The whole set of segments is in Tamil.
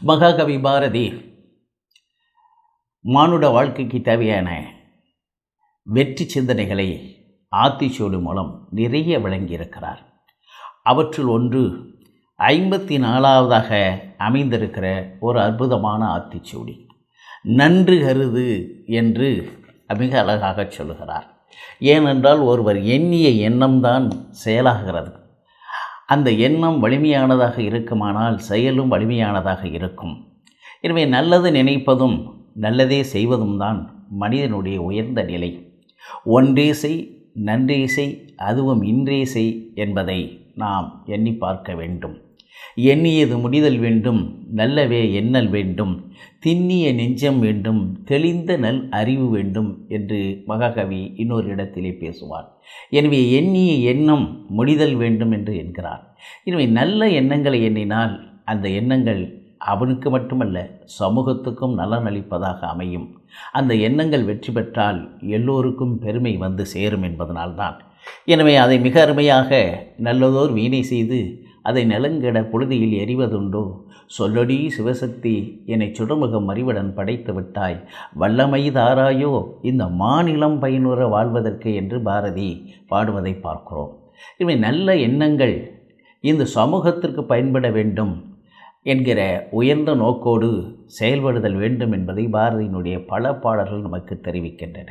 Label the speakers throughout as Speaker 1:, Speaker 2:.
Speaker 1: மகாகவி பாரதி மானுட வாழ்க்கைக்கு தேவையான வெற்றி சிந்தனைகளை ஆத்திச்சோடு மூலம் நிறைய வழங்கியிருக்கிறார் அவற்றுள் ஒன்று ஐம்பத்தி நாலாவதாக அமைந்திருக்கிற ஒரு அற்புதமான ஆத்திச்சூடி. நன்று கருது என்று மிக அழகாக சொல்லுகிறார். ஏனென்றால் ஒருவர் எண்ணிய எண்ணம்தான் செயலாகிறது. அந்த எண்ணம் வலிமையானதாக இருக்குமானால் செயலும் வலிமையானதாக இருக்கும். எனவே நல்லது நினைப்பதும் நல்லதே செய்வதும் தான் மனிதனுடைய உயர்ந்த நிலை. ஒன்றே செய் நன்றே செய் அதுவும் இன்றே செய் என்பதை நாம் எண்ணி பார்க்க வேண்டும். எண்ணியது முடிதல் வேண்டும் நல்லவே எண்ணல் வேண்டும். திண்ணிய நெஞ்சம் வேண்டும் தெளிந்த நல் அறிவு வேண்டும் என்று மகாகவி இன்னொரு இடத்திலே பேசுவார் எனவே எண்ணிய எண்ணம் முடிதல் வேண்டும் என்று என்கிறார் எனவே நல்ல எண்ணங்களை எண்ணினால் அந்த எண்ணங்கள் அவனுக்கு மட்டுமல்ல சமூகத்துக்கும் நலன் அளிப்பதாக அமையும். அந்த எண்ணங்கள் வெற்றி பெற்றால் எல்லோருக்கும் பெருமை வந்து சேரும் என்பதனால்தான். எனவே அதை மிக அருமையாக நல்லதோர் வீணை செய்து அதை நலங்கெட பொழுதியில் எறிவதுண்டோ சொல்லடி சிவசக்தி என்னை சுடமுகம் அறிவுடன் படைத்து விட்டாய். வல்லமை தாராயோ இந்த மாநிலம் பயனுற வாழ்வதற்கு என்று பாரதி பாடுவதை பார்க்கிறோம். இவை நல்ல எண்ணங்கள். இந்த சமூகத்திற்கு பயன்பட வேண்டும் என்கிற உயர்ந்த நோக்கோடு செயல்படுதல் வேண்டும் என்பதை பாரதியினுடைய பல பாடல்கள் நமக்கு தெரிவிக்கின்றன.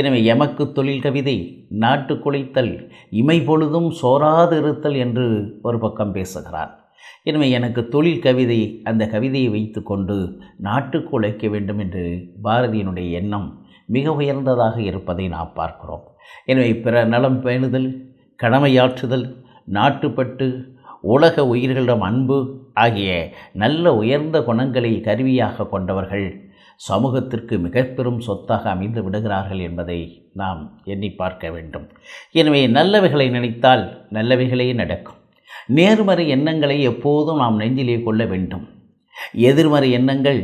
Speaker 1: எனவே எமக்கு தொழில் கவிதை நாட்டு குலைத்தல் இமை பொழுதும் சோராது இருத்தல் என்று ஒரு பக்கம் பேசுகிறார். எனவே எனக்கு தொழில் கவிதை அந்த கவிதையை வைத்து கொண்டு நாட்டுக்கு உழைக்க வேண்டும் என்று பாரதியினுடைய எண்ணம் மிக உயர்ந்ததாக இருப்பதை நாம் பார்க்கிறோம். எனவே பிற நலம் பேணுதல் கடமையாற்றுதல் நாட்டுப்பட்டு உலக உயிர்களிடம் அன்பு ஆகிய நல்ல உயர்ந்த குணங்களை கருவியாக கொண்டவர்கள் சமூகத்திற்கு மிக பெரும் சொத்தாக அமைந்து விடுகிறார்கள் என்பதை நாம் எண்ணி பார்க்க வேண்டும். எனவே நல்லவைகளை நினைத்தால் நல்லவைகளே நடக்கும். நேர்மறை எண்ணங்களை எப்போதும் நாம் நெஞ்சிலே கொள்ள வேண்டும். எதிர்மறை எண்ணங்கள்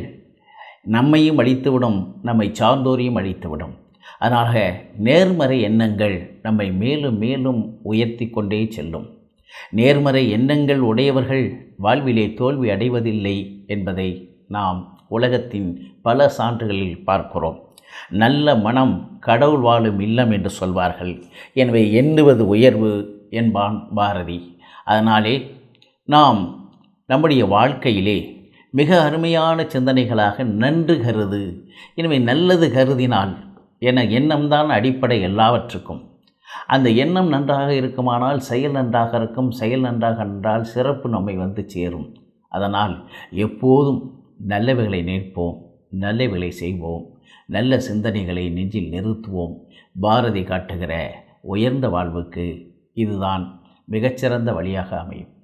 Speaker 1: நம்மையும் அழித்துவிடும் நம்மை சார்ந்தோரையும் அழித்துவிடும். அதனால நேர்மறை எண்ணங்கள் நம்மை மேலும் மேலும் உயர்த்தி கொண்டே செல்லும். நேர்மறை எண்ணங்கள் உடையவர்கள் வாழ்விலே தோல்வி அடைவதில்லை என்பதை நாம் உலகத்தின் பல சான்றுகளில் பார்க்கிறோம். நல்ல மனம் கடவுள் வாழும் இல்லம் என்று சொல்வார்கள். எனவே எண்ணுவது உயர்வு என்பான் பாரதி. அதனாலே நாம் நம்முடைய வாழ்க்கையிலே மிக அருமையான சிந்தனைகளாக நன்று கருது. எனவே நல்லது கருதினால் என எண்ணம்தான் அடிப்படை எல்லாவற்றுக்கும். அந்த எண்ணம் நன்றாக இருக்குமானால் செயல் நன்றாக இருக்கும். செயல் நன்றாக என்றால் சிறப்பு நம்மை வந்து சேரும். அதனால் எப்போதும் நல்லவைகளை நிற்போம் நல்லவைகளை செய்வோம் நல்ல சிந்தனைகளை நெஞ்சில் நிறுத்துவோம். பாரதி காட்டுகிற உயர்ந்த வாழ்வுக்கு இதுதான் மிகச்சிறந்த வழியாக அமையும்.